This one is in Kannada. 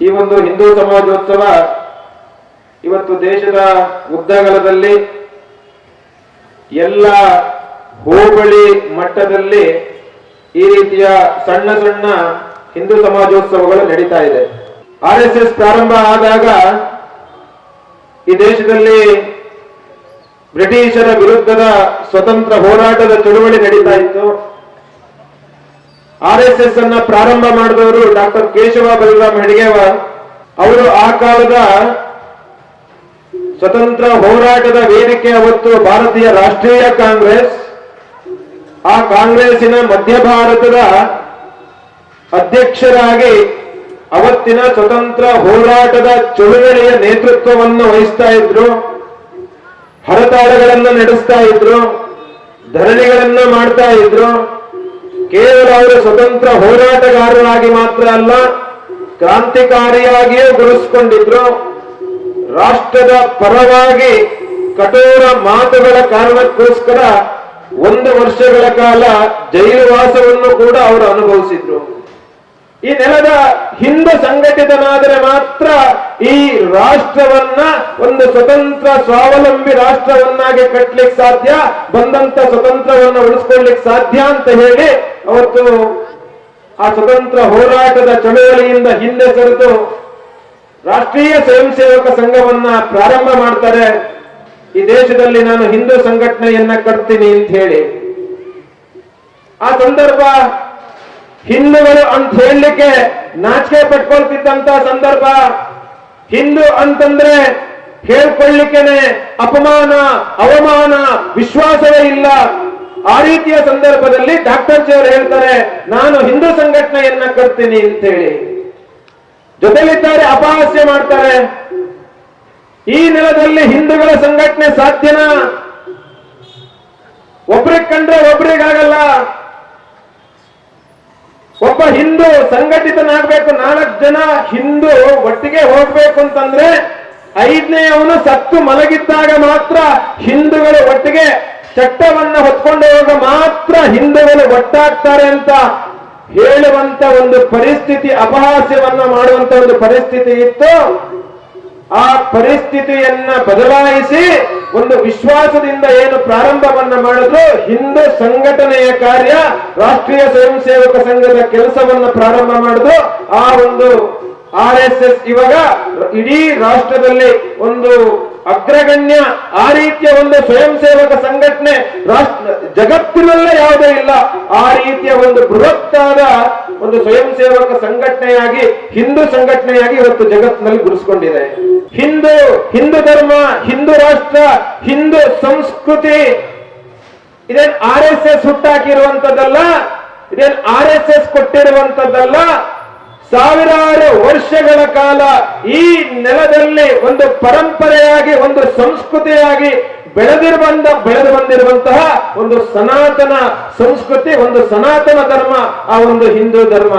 ಈ ಒಂದು ಹಿಂದೂ ಸಮಾಜೋತ್ಸವ ಇವತ್ತು ದೇಶದ ಉದ್ದಗಲದಲ್ಲಿ ಎಲ್ಲ ಹೋಬಳಿ ಮಟ್ಟದಲ್ಲಿ ಈ ರೀತಿಯ ಸಣ್ಣ ಸಣ್ಣ ಹಿಂದೂ ಸಮಾಜೋತ್ಸವಗಳು ನಡೀತಾ ಇದೆ. ಆರ್ ಎಸ್ ಎಸ್ ಪ್ರಾರಂಭ ಆದಾಗ ಈ ದೇಶದಲ್ಲಿ ಬ್ರಿಟಿಷರ ವಿರುದ್ಧದ ಸ್ವತಂತ್ರ ಹೋರಾಟದ ಚಳುವಳಿ ನಡೀತಾ ಇತ್ತು. ಆರ್ ಎಸ್ ಎಸ್ ಅನ್ನ ಪ್ರಾರಂಭ ಮಾಡಿದವರು ಡಾಕ್ಟರ್ ಕೇಶವ ಬಲರಾಮ್ ಹೆಡಗೇವ ಅವರು ಆ ಕಾಲದ ಸ್ವತಂತ್ರ ಹೋರಾಟದ ವೇದಿಕೆ ಅವತ್ತು ಭಾರತೀಯ ರಾಷ್ಟ್ರೀಯ ಕಾಂಗ್ರೆಸ್, ಆ ಕಾಂಗ್ರೆಸ್ಸಿನ ಮಧ್ಯ ಭಾರತದ ಅಧ್ಯಕ್ಷರಾಗಿ ಅವತ್ತಿನ ಸ್ವತಂತ್ರ ಹೋರಾಟದ ಚಳುವಳಿಯ ನೇತೃತ್ವವನ್ನು ವಹಿಸ್ತಾ ಇದ್ರು, ಹರತಾಳಗಳನ್ನು ನಡೆಸ್ತಾ ಇದ್ರು, ಧರಣಿಗಳನ್ನ ಮಾಡ್ತಾ ಇದ್ರು. ಕೇವಲ ಅವರು ಸ್ವತಂತ್ರ ಹೋರಾಟಗಾರರಾಗಿ ಮಾತ್ರ ಅಲ್ಲ, ಕ್ರಾಂತಿಕಾರಿಯಾಗಿಯೂ ಗುರುಸ್ಕೊಂಡಿದ್ರು ರಾಷ್ಟ್ರದ ಪರವಾಗಿ ಕಠೋರ ಮಾತುಗಳ ಕಾರಣಕ್ಕೋಸ್ಕರ ಒಂದು ವರ್ಷಗಳ ಕಾಲ ಜೈಲುವಾಸವನ್ನು ಕೂಡ ಅವರು ಅನುಭವಿಸಿದ್ರು. ಈ ನೆಲದ ಹಿಂದೂ ಸಂಘಟಿತನಾದರೆ ಮಾತ್ರ ಈ ರಾಷ್ಟ್ರವನ್ನ ಒಂದು ಸ್ವತಂತ್ರ ಸ್ವಾವಲಂಬಿ ರಾಷ್ಟ್ರವನ್ನಾಗಿ ಕಟ್ಟಲಿಕ್ಕೆ ಸಾಧ್ಯ, ಬಂದಂತ ಸ್ವತಂತ್ರವನ್ನ ಉಳಿಸ್ಕೊಳ್ಲಿಕ್ಕೆ ಸಾಧ್ಯ ಅಂತ ಹೇಳಿ ಅವತ್ತು ಆ ಸ್ವತಂತ್ರ ಹೋರಾಟದ ಚಳುವಳಿಯಿಂದ ಹಿಂದೆ ಸರಿದು ರಾಷ್ಟ್ರೀಯ ಸ್ವಯಂ ಸೇವಕ ಸಂಘವನ್ನ ಪ್ರಾರಂಭ ಮಾಡ್ತಾರೆ. ಈ ದೇಶದಲ್ಲಿ ನಾನು ಹಿಂದೂ ಸಂಘಟನೆಯನ್ನ ಕಟ್ತೀನಿ ಅಂತ ಹೇಳಿ. ಆ ಸಂದರ್ಭ ಹಿಂದೂಗಳು ಅಂತ ಹೇಳಲಿಕ್ಕೆ ನಾಚಿಕೆ ಪಟ್ಕೊಳ್ತಿದ್ದಂತ ಸಂದರ್ಭ. ಹಿಂದೂ ಅಂತಂದ್ರೆ ಹೇಳ್ಕೊಳ್ಳಿಕ್ಕೆನೆ ಅಪಮಾನ, ಅವಮಾನ, ವಿಶ್ವಾಸವೇ ಇಲ್ಲ. ಆ ರೀತಿಯ ಸಂದರ್ಭದಲ್ಲಿ ಡಾಕ್ಟರ್ ಜಿ ಅವರು ಹೇಳ್ತಾರೆ, ನಾನು ಹಿಂದೂ ಸಂಘಟನೆಯನ್ನ ಕಟ್ತೀನಿ ಅಂತ ಹೇಳಿ ಜೊತೆಲಿದ್ದಾರೆ, ಅಪಹಾಸ್ಯ ಮಾಡ್ತಾರೆ. ಈ ನೆಲದಲ್ಲಿ ಹಿಂದೂಗಳ ಸಂಘಟನೆ ಸಾಧ್ಯನಾ? ಒಬ್ರಿಗೆ ಕಂಡ್ರೆ ಹಿಂದೂ ಸಂಘಟಿತನಾಗ್ಬೇಕು, ನಾಲ್ಕು ಜನ ಹಿಂದೂ ಒಟ್ಟಿಗೆ ಹೋಗ್ಬೇಕು ಅಂತಂದ್ರೆ ಐದನೇ ಸತ್ತು ಮಲಗಿದ್ದಾಗ ಮಾತ್ರ ಹಿಂದೂಗಳು ಒಟ್ಟಿಗೆ ಚಟ್ಟವನ್ನು ಹೊತ್ಕೊಂಡು ಹೋಗ ಮಾತ್ರ ಹಿಂದೂಗಳು ಒಟ್ಟಾಗ್ತಾರೆ ಅಂತ ಹೇಳುವಂತ ಒಂದು ಪರಿಸ್ಥಿತಿ, ಅಪಹಾಸ್ಯವನ್ನ ಮಾಡುವಂತ ಒಂದು ಪರಿಸ್ಥಿತಿ ಇತ್ತು. ಆ ಪರಿಸ್ಥಿತಿಯನ್ನ ಬದಲಾಯಿಸಿ ಒಂದು ವಿಶ್ವಾಸದಿಂದ ಏನು ಪ್ರಾರಂಭವನ್ನ ಮಾಡಿದ್ರು ಹಿಂದೂ ಸಂಘಟನೆಯ ಕಾರ್ಯ ರಾಷ್ಟ್ರೀಯ ಸ್ವಯಂ ಸೇವಕ ಸಂಘದ ಕೆಲಸವನ್ನ ಪ್ರಾರಂಭ ಮಾಡಿದ್ರು. ಆ ಒಂದು ಆರ್ ಎಸ್ ಎಸ್ ಇವಾಗ ಇಡೀ ರಾಷ್ಟ್ರದಲ್ಲಿ ಒಂದು ಅಗ್ರಗಣ್ಯ ಆ ರೀತಿಯ ಒಂದು ಸ್ವಯಂ ಸೇವಕ ಸಂಘಟನೆ ರಾಷ್ಟ್ರ, ಜಗತ್ತಿನಲ್ಲೇ ಯಾವುದೇ ಇಲ್ಲ. ಆ ರೀತಿಯ ಒಂದು ಬೃಹತ್ತಾದ ಒಂದು ಸ್ವಯಂ ಸೇವಕ ಸಂಘಟನೆಯಾಗಿ, ಹಿಂದೂ ಸಂಘಟನೆಯಾಗಿ ಇವತ್ತು ಜಗತ್ತಿನಲ್ಲಿ ಗುರುಸ್ಕೊಂಡಿದೆ ಹಿಂದೂ ಹಿಂದೂ ಧರ್ಮ, ಹಿಂದೂ ರಾಷ್ಟ್ರ, ಹಿಂದೂ ಸಂಸ್ಕೃತಿ, ಇದೇನ್ ಆರ್ ಎಸ್ ಎಸ್ ಹುಟ್ಟಾಕಿರುವಂತದ್ದಲ್ಲ, ಇದೇನ್ ಆರ್ ಎಸ್ ಎಸ್ ಕೊಟ್ಟಿರುವಂತದ್ದಲ್ಲ ಸಾವಿರಾರು ವರ್ಷಗಳ ಕಾಲ ಈ ನೆಲದಲ್ಲಿ ಒಂದು ಪರಂಪರೆಯಾಗಿ, ಒಂದು ಸಂಸ್ಕೃತಿಯಾಗಿ ಬೆಳೆದಿರು ಬಂದ ಬೆಳೆದು ಬಂದಿರುವಂತಹ ಒಂದು ಸನಾತನ ಸಂಸ್ಕೃತಿ, ಒಂದು ಸನಾತನ ಧರ್ಮ, ಆ ಒಂದು ಹಿಂದೂ ಧರ್ಮ.